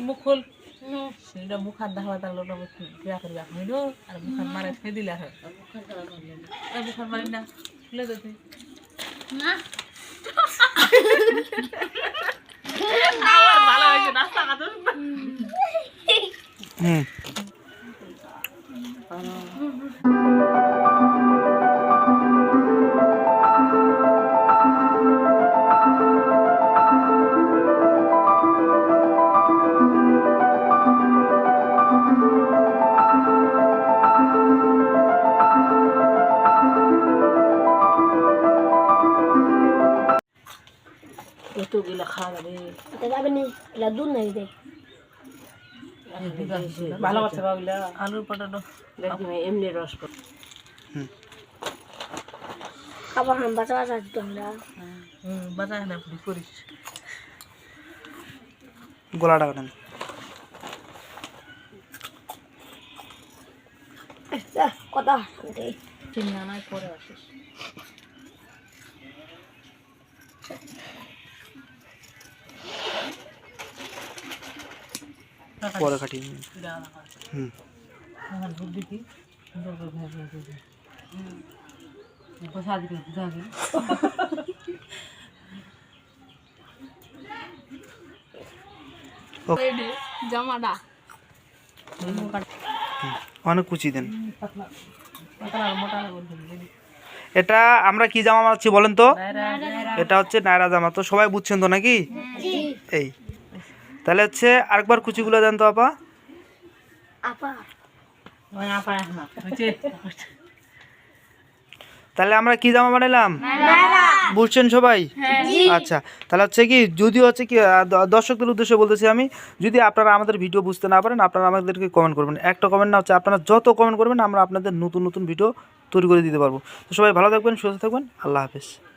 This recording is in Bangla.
মুখ খোল সেইটা মুখ হাত দেখা তার লোকটা ক্রিয়া করবে হইল আর মুখ হাত মারে ফেলে দিলে হয় এই মুখ হাত মারি না খুলে তুই আবার ভালো হুম। এতগুলো খাওয়া রে এটা যাবে নি এটা দুধ নাই দে ভালো করছে বাবুলা আলুর পটাটো। এমনি রস খাবার হাম। বাঁচা বাঁচা দিত আমরা। হুম বাজার না পুরি করিস। গোলাটা কাটেন। কথা চিন্তা নাই পরে আসিস। পরে কাটিয়ে নিন। হুম। জামাটা। অনেক কুচি দেন। এটা আমরা কি জামা মারছি বলেন তো? এটা হচ্ছে নায়রা জামা। তো সবাই বুঝছেন তো নাকি? এই। তাহলে হচ্ছে আরেকবার কুচিগুলো দেন তো আপা। তাহলে আমরা কি জামা বানাইলাম? বুঝছেন সবাই? আচ্ছা তাহলে হচ্ছে কি যদি হচ্ছে কি দ- দর্শকদের উদ্দেশ্যে বলতেছি আমি যদি আপনারা আমাদের ভিডিও বুঝতে না পারেন আপনারা আমাদেরকে কমেন্ট করবেন। একটা কমেন্ট না হচ্ছে আপনারা যত কমেন্ট করবেন আমরা আপনাদের নতুন নতুন ভিডিও তৈরি করে দিতে পারব। তো সবাই ভালো থাকবেন সুস্থ থাকবেন আল্লাহ হাফেজ।